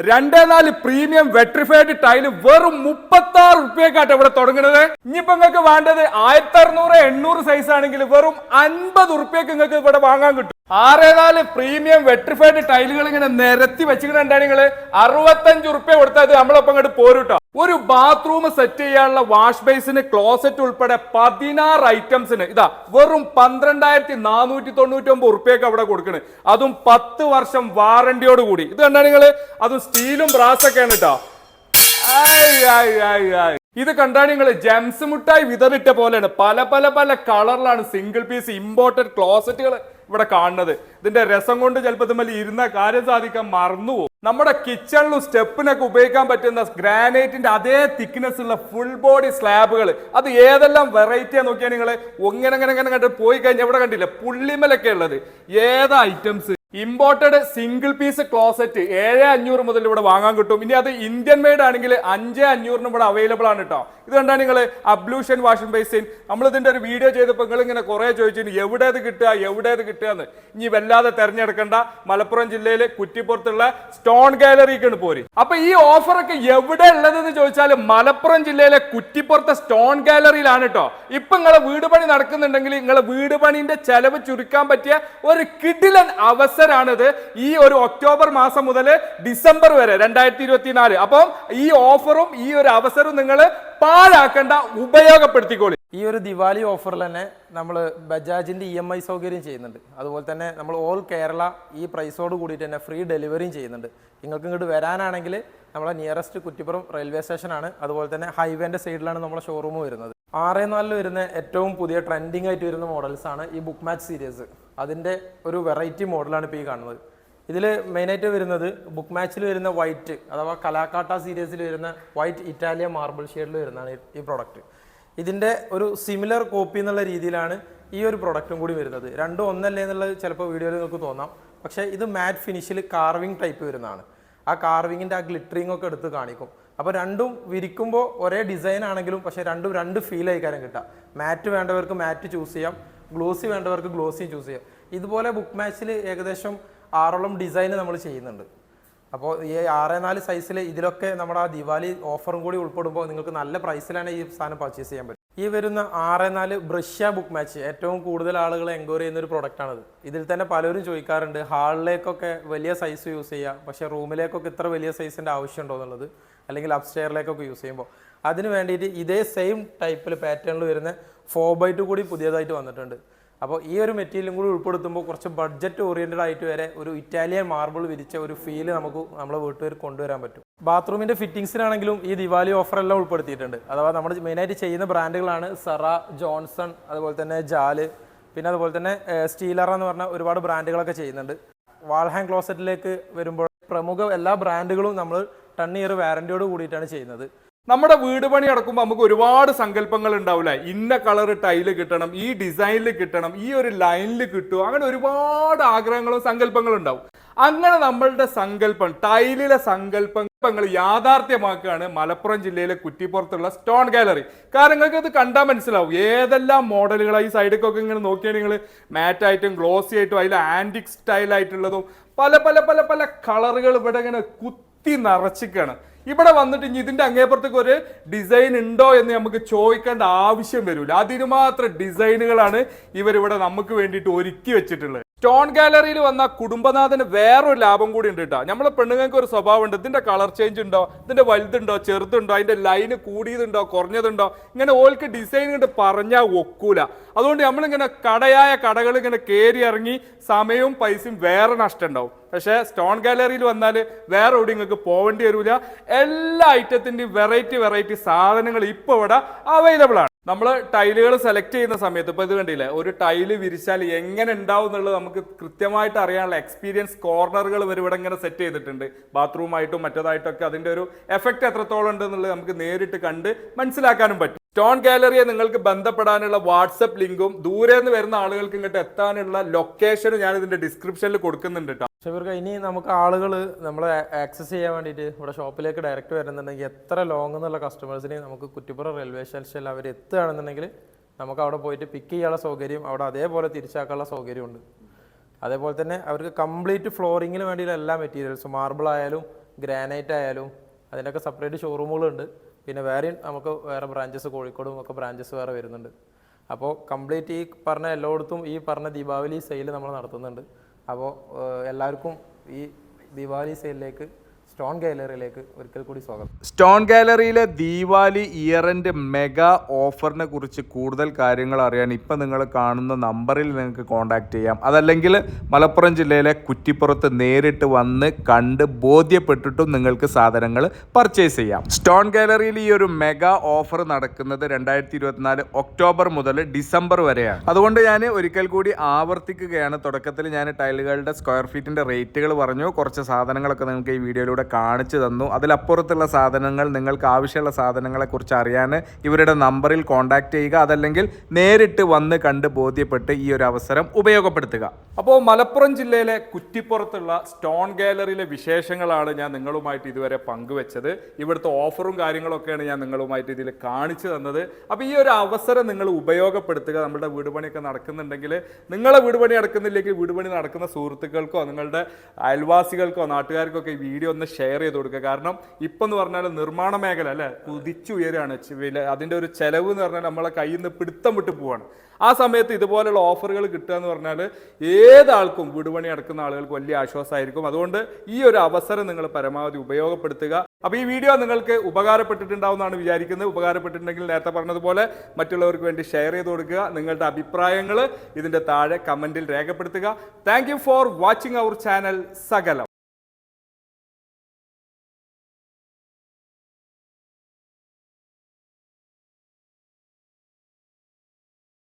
രണ്ടേ നാല് premium vitrified tile വെറും മുപ്പത്തി ആറ് റുപ്യക്കാട്ട് ഇവിടെ തുടങ്ങുന്നത്. ഇനിയിപ്പോ നിങ്ങൾക്ക് വേണ്ടത് ആയിരത്തി അറുന്നൂറ് എണ്ണൂറ് സൈസ് ആണെങ്കിൽ വെറും അൻപത് റുപ്യക്ക് നിങ്ങൾക്ക് ഇവിടെ വാങ്ങാൻ കിട്ടും. ആറേ നാല് പ്രീമിയം വെട്രിഫൈഡ് ടൈലുകൾ ഇങ്ങനെ നിരത്തി വെച്ചിട്ടുണ്ടാണ് നിങ്ങൾ? അറുപത്തഞ്ച് ഉറുപ്യ കൊടുത്താൽ നമ്മളൊപ്പം ഇങ്ങോട്ട് പോരുട്ടോ ഒരു ബാത്റൂം സെറ്റ് ചെയ്യാനുള്ള വാഷ് ബേസിന് ക്ലോസറ്റ് ഉൾപ്പെടെ പതിനാറ് ഐറ്റംസിന് ഇതാ വെറും പന്ത്രണ്ടായിരത്തി നാനൂറ്റി തൊണ്ണൂറ്റി ഒമ്പത് ഉറുപ്പ്യൊക്കെ അവിടെ കൊടുക്കണത് അതും പത്ത് വർഷം വാറണ്ടിയോട് കൂടി. ഇത് കണ്ടാണ് നിങ്ങൾ? അതും സ്റ്റീലും ബ്രാസൊക്കെയാണ് കേട്ടോ. ഇത് കണ്ടാണ് നിങ്ങൾ ജംസ് മുട്ടായി വിതറിട്ട പോലെയാണ്. പല പല പല കളറിലാണ് സിംഗിൾ പീസ് ഇമ്പോർട്ടഡ് ക്ലോസറ്റുകൾ ഇവിടെ കാണുന്നത്. ഇതിന്റെ രസം കൊണ്ട് ചിലപ്പോൾ തമ്മിൽ ഇരുന്ന കാര്യം സാധിക്കാൻ മറന്നുപോകും. നമ്മുടെ കിച്ചണിലും സ്റ്റെപ്പിനൊക്കെ ഉപയോഗിക്കാൻ പറ്റുന്ന ഗ്രാനൈറ്റിന്റെ അതേ തിക്നെസ് ഉള്ള ഫുൾ ബോഡി സ്ലാബുകൾ അത് ഏതെല്ലാം വെറൈറ്റിയാ നോക്കിയാൽ നിങ്ങൾ ഒങ്ങനെ അങ്ങനെ അങ്ങനെ കണ്ടിട്ട് പോയി കഴിഞ്ഞാൽ ഇവിടെ കണ്ടില്ല? പുള്ളിമലൊക്കെ ഉള്ളത്. ഏതാ items imported single piece closet ഏഴ് അഞ്ഞൂറ് മുതൽ ഇവിടെ വാങ്ങാൻ കിട്ടും. ഇനി അത് ഇന്ത്യൻ മെയ്ഡ് ആണെങ്കിൽ അഞ്ച് അഞ്ഞൂറിന് ഇവിടെ അവൈലബിൾ ആണ് കേട്ടോ ഇത് കണ്ടാ നിങ്ങൾ അബ്ലൂഷൻ വാഷിംഗ് ബേസിൻ നമ്മൾ ഇതിന്റെ ഒരു വീഡിയോ ചെയ്തപ്പോൾ നിങ്ങൾ ഇങ്ങനെ കുറെ ചോദിച്ചു എവിടെ ഇത് കിട്ടുക? എവിടെ കിട്ടുക? എന്ന്. ഇനി വല്ലാതെ തെരഞ്ഞെടുക്കേണ്ട. മലപ്പുറം ജില്ലയിൽ കുറ്റിപ്പുറത്തുള്ള സ്റ്റോൺ ഗാലറിക്കാണ് പോര്. അപ്പൊ ഈ ഓഫറൊക്കെ എവിടെ ഉള്ളതെന്ന് ചോദിച്ചാൽ മലപ്പുറം ജില്ലയിലെ കുറ്റിപ്പുറത്തെ സ്റ്റോൺ ഗാലറിയിലാണ് കേട്ടോ ഇപ്പൊ നിങ്ങളെ വീട് പണി നടക്കുന്നുണ്ടെങ്കിൽ നിങ്ങളെ വീട് പണിന്റെ ചെലവ് ചുരുക്കാൻ പറ്റിയ ഒരു കിടിലൻ അവസരമാണിത് ഈ ഒരു ഒക്ടോബർ മാസം മുതൽ ഡിസംബർ വരെ രണ്ടായിരത്തി ഇരുപത്തിനാല് അപ്പം ഈ ഓഫറും ഈ ഒരു അവസരവും നിങ്ങൾ പാഴാക്കേണ്ട ഉപയോഗപ്പെടുത്തിക്കോളി. ഈ ഒരു ദിവാലി ഓഫറിൽ തന്നെ നമ്മൾ ബജാജിന്റെ ഇ എം ഐ സൗകര്യം ചെയ്യുന്നുണ്ട്. അതുപോലെ തന്നെ നമ്മൾ ഓൾ കേരള ഈ പ്രൈസോട് കൂടിയിട്ട് തന്നെ ഫ്രീ ഡെലിവറിയും ചെയ്യുന്നുണ്ട്. നിങ്ങൾക്ക് ഇങ്ങോട്ട് വരാനാണെങ്കിൽ നമ്മളെ നിയറസ്റ്റ് കുറ്റിപ്പുറം റെയിൽവേ സ്റ്റേഷനാണ്. അതുപോലെ തന്നെ ഹൈവേന്റെ സൈഡിലാണ് നമ്മളെ ഷോറൂം വരുന്നത്. ആറ് നാലിൽ വരുന്ന ഏറ്റവും പുതിയ ട്രെൻഡിങ് ആയിട്ട് വരുന്ന മോഡൽസ് ആണ് ഈ ബുക്ക് മാച്ച് സീരീസ് അതിന്റെ ഒരു വെറൈറ്റി മോഡലാണ് ഇപ്പോൾ ഈ കാണുന്നത്. ഇതിൽ മെയിനായിട്ട് വരുന്നത് ബുക്ക് മാച്ചിൽ വരുന്ന വൈറ്റ് അഥവാ കലാക്കാട്ട സീരീസിൽ വരുന്ന വൈറ്റ് ഇറ്റാലിയൻ മാർബിൾ ഷെയ്ഡിൽ വരുന്നതാണ് ഈ- പ്രോഡക്റ്റ് ഇതിന്റെ ഒരു സിമിലർ കോപ്പി എന്നുള്ള രീതിയിലാണ് ഈ ഒരു പ്രൊഡക്റ്റും കൂടി വരുന്നത്. രണ്ടും ഒന്നല്ലേ എന്നുള്ളത് ചിലപ്പോൾ വീഡിയോയിൽ നിങ്ങൾക്ക് തോന്നാം. പക്ഷേ ഇത് മാറ്റ് ഫിനിഷിൽ കാർവിംഗ് ടൈപ്പ് വരുന്നതാണ്. ആ കാർവിങ്ങിന്റെ ആ ഗ്ലിറ്ററിങ് ഒക്കെ എടുത്ത് കാണിക്കും. അപ്പോൾ രണ്ടും വിരിക്കുമ്പോൾ ഒരേ ഡിസൈൻ ആണെങ്കിലും പക്ഷേ രണ്ടും രണ്ട് ഫീൽ ആയിക്കാരം കിട്ടാം മാറ്റ് വേണ്ടവർക്ക് മാറ്റ് ചൂസ് ചെയ്യാം. ഗ്ലോസി വേണ്ടവർക്ക് ഗ്ലോസി ചൂസ് ചെയ്യാം. ഇതുപോലെ ബുക്ക് മാച്ചിൽ ഏകദേശം ആറോളം ഡിസൈൻ നമ്മൾ ചെയ്യുന്നുണ്ട്. അപ്പോൾ ഈ ആറ് നാല് സൈസിൽ ഇതിലൊക്കെ നമ്മുടെ ആ ദിവാലി ഓഫറും കൂടി ഉൾപ്പെടുമ്പോൾ നിങ്ങൾക്ക് നല്ല പ്രൈസിലാണ് ഈ സാധനം പർച്ചേസ് ചെയ്യാൻ പറ്റും. ഈ വരുന്ന ആറ് നാല് ബ്രഷ്യ ബുക്ക് മാച്ച് ഏറ്റവും കൂടുതൽ ആളുകൾ എൻക്വയറി ചെയ്യുന്ന ഒരു പ്രൊഡക്റ്റാണിത് ഇതിൽ തന്നെ പലരും ചോദിക്കാറുണ്ട് ഹാളിലേക്കൊക്കെ വലിയ സൈസ് യൂസ് ചെയ്യാം പക്ഷേ റൂമിലേക്കൊക്കെ ഇത്ര വലിയ സൈസിന്റെ ആവശ്യമുണ്ടോ എന്നുള്ളത്? അല്ലെങ്കിൽ അപ്സ്റ്റെയറിലേക്കൊക്കെ യൂസ് ചെയ്യുമ്പോൾ. അതിന് വേണ്ടിയിട്ട് ഇതേ സെയിം ടൈപ്പിൽ പാറ്റേണിൽ വരുന്ന ഫോർ ബൈ ടു കൂടി പുതിയതായിട്ട് വന്നിട്ടുണ്ട്. അപ്പോൾ ഈ ഒരു മെറ്റീരിയലും കൂടി ഉൾപ്പെടുത്തുമ്പോൾ കുറച്ച് ബഡ്ജറ്റ് ഓറിയന്റഡ് ആയിട്ട് വരെ ഒരു ഇറ്റാലിയൻ മാർബിൾ വിരിച്ച ഒരു ഫീൽ നമുക്ക് നമ്മളെ വീട്ടുകാർ കൊണ്ടുവരാൻ പറ്റും. ബാത്റൂമിന്റെ ഫിറ്റിംഗ്സിനാണെങ്കിലും ഈ ദിവാലി ഓഫർ എല്ലാം ഉൾപ്പെടുത്തിയിട്ടുണ്ട്. അഥവാ നമ്മൾ മെയിനായിട്ട് ചെയ്യുന്ന ബ്രാൻഡുകളാണ് സെറ ജോൺസൺ അതുപോലെ തന്നെ ജാൽ പിന്നെ അതുപോലെ തന്നെ സ്റ്റീലറ എന്ന് പറഞ്ഞ ഒരുപാട് ബ്രാൻഡുകളൊക്കെ ചെയ്യുന്നുണ്ട്. വാൾ ഹാങ് ക്ലോസറ്റിലേക്ക് വരുമ്പോൾ പ്രമുഖ എല്ലാ ബ്രാൻഡുകളും നമ്മൾ ടൺ ഇയർ വാറന്റിയോട് കൂടിയിട്ടാണ് ചെയ്യുന്നത്. നമ്മുടെ വീട് പണി നടക്കുമ്പോൾ നമുക്ക് ഒരുപാട് സങ്കല്പങ്ങൾ ഉണ്ടാവില്ല ഇന്ന കളർ ടൈൽ കിട്ടണം ഈ ഡിസൈനിൽ കിട്ടണം ഈ ഒരു ലൈനിൽ കിട്ടും അങ്ങനെ ഒരുപാട് ആഗ്രഹങ്ങളും സങ്കല്പങ്ങളും ഉണ്ടാവും. അങ്ങനെ നമ്മളുടെ സങ്കല്പം ടൈലിലെ സങ്കല്പങ്ങൾ യാഥാർത്ഥ്യമാക്കുകയാണ് മലപ്പുറം ജില്ലയിലെ കുറ്റിപ്പുറത്തുള്ള സ്റ്റോൺ ഗാലറി കാരണം നിങ്ങൾക്ക് അത് കണ്ടാൽ മനസ്സിലാവും. ഏതെല്ലാം മോഡലുകളാണ് ഈ സൈഡിലേക്കൊക്കെ ഇങ്ങനെ നോക്കിയാൽ നിങ്ങൾ മാറ്റ് ആയിട്ടും ഗ്ലോസി ആയിട്ടും അതിൽ ആന്റിക് സ്റ്റൈലായിട്ടുള്ളതും പല പല പല പല കളറുകൾ ഇവിടെ ഇങ്ങനെ കുത്തി നിറച്ചിക്കാണ്. ഇവിടെ വന്നിട്ട് ഇനി ഇതിന്റെ അങ്ങേപ്പുറത്തേക്ക് ഒരു ഡിസൈൻ ഉണ്ടോ എന്ന് നമുക്ക് ചോദിക്കേണ്ട ആവശ്യം വരില്ല അതിന് മാത്രം ഡിസൈനുകളാണ് ഇവരിവിടെ നമുക്ക് വേണ്ടിയിട്ട് ഒരുക്കി വെച്ചിട്ടുള്ളത്. സ്റ്റോൺ ഗാലറിയിൽ വന്ന കുടുംബനാഥന് വേറൊരു ലാഭം കൂടി ഉണ്ട് കേട്ടോ നമ്മളെ പെണ്ണുങ്ങൾക്ക് ഒരു സ്വഭാവം ഉണ്ട് ഇതിന്റെ കളർ ചേഞ്ച് ഉണ്ടോ? ഇതിന്റെ വലുതുണ്ടോ? ചെറുതുണ്ടോ? അതിന്റെ ലൈന് കൂടിയതുണ്ടോ? കുറഞ്ഞതുണ്ടോ? ഇങ്ങനെ ഓൾക്ക് ഡിസൈൻ കണ്ട് പറഞ്ഞാൽ ഒക്കൂല. അതുകൊണ്ട് നമ്മളിങ്ങനെ കടയായ കടകൾ ഇങ്ങനെ കയറി ഇറങ്ങി സമയവും പൈസയും വേറെ നഷ്ടം ഉണ്ടാവും. പക്ഷേ സ്റ്റോൺ ഗാലറിയിൽ വന്നാൽ വേറെ എവിടെ നിങ്ങൾക്ക് പോകേണ്ടി വരില്ല എല്ലാ ഐറ്റത്തിന്റെയും വെറൈറ്റി വെറൈറ്റി സാധനങ്ങൾ ഇപ്പോൾ ഇവിടെ അവൈലബിൾ ആണ്. നമ്മൾ ടൈലുകൾ സെലക്ട് ചെയ്യുന്ന സമയത്ത് ഇപ്പൊ ഇത് കണ്ടില്ലേ ഒരു ടൈൽ വിരിച്ചാൽ എങ്ങനെ ഉണ്ടാവും എന്നുള്ളത് നമുക്ക് കൃത്യമായിട്ട് അറിയാനുള്ള എക്സ്പീരിയൻസ് കോർണറുകൾ ഇവർ ഇവിടെ ഇങ്ങനെ സെറ്റ് ചെയ്തിട്ടുണ്ട്. ബാത്റൂമായിട്ടും മറ്റേതായിട്ടൊക്കെ അതിന്റെ ഒരു എഫക്റ്റ് എത്രത്തോളം ഉണ്ട് എന്നുള്ളത് നമുക്ക് നേരിട്ട് കണ്ട് മനസ്സിലാക്കാനും പറ്റും. സ്റ്റോൺ ഗാലറിയെ നിങ്ങൾക്ക് ബന്ധപ്പെടാനുള്ള വാട്സപ്പ് ലിങ്കും ദൂരെ നിന്ന് വരുന്ന ആളുകൾക്ക് ഇങ്ങോട്ട് എത്താനുള്ള ലൊക്കേഷനും ഞാൻ ഇതിന്റെ ഡിസ്ക്രിപ്ഷനിൽ കൊടുക്കുന്നുണ്ട് ഇവർക്ക് ഇനി നമുക്ക് ആളുകൾ നമ്മളെ ആക്സസ് ചെയ്യാൻ വേണ്ടിയിട്ട് ഇവിടെ ഷോപ്പിലേക്ക് ഡയറക്റ്റ് വരുന്നുണ്ടെങ്കിൽ എത്ര ലോങ് എന്നുള്ള കസ്റ്റമേഴ്സിനെ നമുക്ക് കുറ്റിപ്പുറം റെയിൽവേ സ്റ്റേഷനിൽ അവർ എത്തുകയാണെന്നുണ്ടെങ്കിൽ നമുക്ക് അവിടെ പോയിട്ട് പിക്ക് ചെയ്യാനുള്ള സൗകര്യം അവിടെ അതേപോലെ തിരിച്ചാക്കാനുള്ള സൗകര്യമുണ്ട് അതേപോലെ തന്നെ അവർക്ക് കംപ്ലീറ്റ് ഫ്ലോറിങ്ങിന് വേണ്ടിയുള്ള എല്ലാ മെറ്റീരിയൽസും മാർബിൾ ആയാലും ഗ്രാനൈറ്റ് ആയാലും അതിനൊക്കെ സെപ്പറേറ്റ് ഷോറൂമുകളുണ്ട് പിന്നെ വേറെയും നമുക്ക് വേറെ ബ്രാഞ്ചസ് കോഴിക്കോടും ഒക്കെ ബ്രാഞ്ചസ് വേറെ വരുന്നുണ്ട്. അപ്പോൾ കംപ്ലീറ്റ് ഈ പറഞ്ഞ എല്ലായിടത്തും ഈ പറഞ്ഞ ദീപാവലി സെയിൽ നമ്മൾ നടത്തുന്നുണ്ട്. അപ്പോൾ എല്ലാവർക്കും ഈ ദീപാവലി സെയിലിലേക്ക് സ്റ്റോൺ ഗാലറിയിലേക്ക് ഒരിക്കൽ കൂടി സ്വാഗതം. സ്റ്റോൺ ഗാലറിയിലെ ദീപാവലി ഇയർ എൻഡ് മെഗാ ഓഫറിനെ കുറിച്ച് കൂടുതൽ കാര്യങ്ങൾ അറിയാൻ ഇപ്പം നിങ്ങൾ കാണുന്ന നമ്പറിൽ നിങ്ങൾക്ക് കോൺടാക്ട് ചെയ്യാം. അതല്ലെങ്കിൽ മലപ്പുറം ജില്ലയിലെ കുറ്റിപ്പുറത്ത് നേരിട്ട് വന്ന് കണ്ട് ബോധ്യപ്പെട്ടിട്ടും നിങ്ങൾക്ക് സാധനങ്ങൾ പർച്ചേസ് ചെയ്യാം. സ്റ്റോൺ ഗാലറിയിൽ ഈ ഒരു മെഗാ ഓഫർ നടക്കുന്നത് രണ്ടായിരത്തി ഇരുപത്തിനാല് ഒക്ടോബർ മുതൽ ഡിസംബർ വരെയാണ്. അതുകൊണ്ട് ഞാൻ ഒരിക്കൽ കൂടി ആവർത്തിക്കുകയാണ്. തുടക്കത്തിൽ ഞാൻ ടൈലുകളുടെ സ്ക്വയർ ഫീറ്റിന്റെ റേറ്റുകൾ പറഞ്ഞു. കുറച്ച് സാധനങ്ങളൊക്കെ നിങ്ങൾക്ക് ഈ വീഡിയോയിലൂടെ കാണിച്ചു തന്നു. അതിലപ്പുറത്തുള്ള സാധനങ്ങൾ നിങ്ങൾക്ക് ആവശ്യമുള്ള സാധനങ്ങളെക്കുറിച്ച് അറിയാൻ ഇവരുടെ നമ്പറിൽ കോൺടാക്റ്റ് ചെയ്യുക. അതല്ലെങ്കിൽ നേരിട്ട് വന്ന് കണ്ട് ബോധ്യപ്പെട്ട് ഈ ഒരു അവസരം ഉപയോഗപ്പെടുത്തുക. അപ്പോൾ മലപ്പുറം ജില്ലയിലെ കുറ്റിപ്പുറത്തുള്ള സ്റ്റോൺ ഗാലറിയിലെ വിശേഷങ്ങളാണ് ഞാൻ നിങ്ങളുമായിട്ട് ഇതുവരെ പങ്കുവെച്ചത്. ഇവിടുത്തെ ഓഫറും കാര്യങ്ങളൊക്കെയാണ് ഞാൻ നിങ്ങളുമായിട്ട് ഇതിൽ കാണിച്ചു തന്നത്. അപ്പോൾ ഈ ഒരു അവസരം നിങ്ങൾ ഉപയോഗപ്പെടുത്തുക. നമ്മുടെ വീട് പണിയൊക്കെ നടക്കുന്നുണ്ടെങ്കിൽ നിങ്ങളെ വീടുപണി നടക്കുന്നില്ലെങ്കിൽ വീട് പണി നടക്കുന്ന സുഹൃത്തുക്കൾക്കോ നിങ്ങളുടെ അയൽവാസികൾക്കോ നാട്ടുകാർക്കോ ഒക്കെ ഈ വീഡിയോ ഒന്ന് ഷെയർ ചെയ്ത് കൊടുക്കുക. കാരണം ഇപ്പം എന്ന് പറഞ്ഞാൽ നിർമ്മാണ മേഖല അല്ലെ? കുതിച്ചുയരാണ്. അതിന്റെ ഒരു ചെലവ് എന്ന് പറഞ്ഞാൽ നമ്മളെ കയ്യിൽ നിന്ന് പിടുത്തം വിട്ട് പോവാണ്. ആ സമയത്ത് ഇതുപോലെയുള്ള ഓഫറുകൾ കിട്ടുക എന്ന് പറഞ്ഞാൽ ഏതാൾക്കും വീടുപണി അടക്കുന്ന ആളുകൾക്ക് വലിയ ആശ്വാസമായിരിക്കും അതുകൊണ്ട് ഈ ഒരു അവസരം നിങ്ങൾ പരമാവധി ഉപയോഗപ്പെടുത്തുക. അപ്പോൾ ഈ വീഡിയോ നിങ്ങൾക്ക് ഉപകാരപ്പെട്ടിട്ടുണ്ടാവുമെന്നാണ് വിചാരിക്കുന്നത്. ഉപകാരപ്പെട്ടിട്ടുണ്ടെങ്കിൽ നേരത്തെ പറഞ്ഞതുപോലെ മറ്റുള്ളവർക്ക് വേണ്ടി ഷെയർ ചെയ്ത് കൊടുക്കുക. നിങ്ങളുടെ അഭിപ്രായങ്ങൾ ഇതിന്റെ താഴെ കമന്റിൽ രേഖപ്പെടുത്തുക. Thank for watching our channel സകലം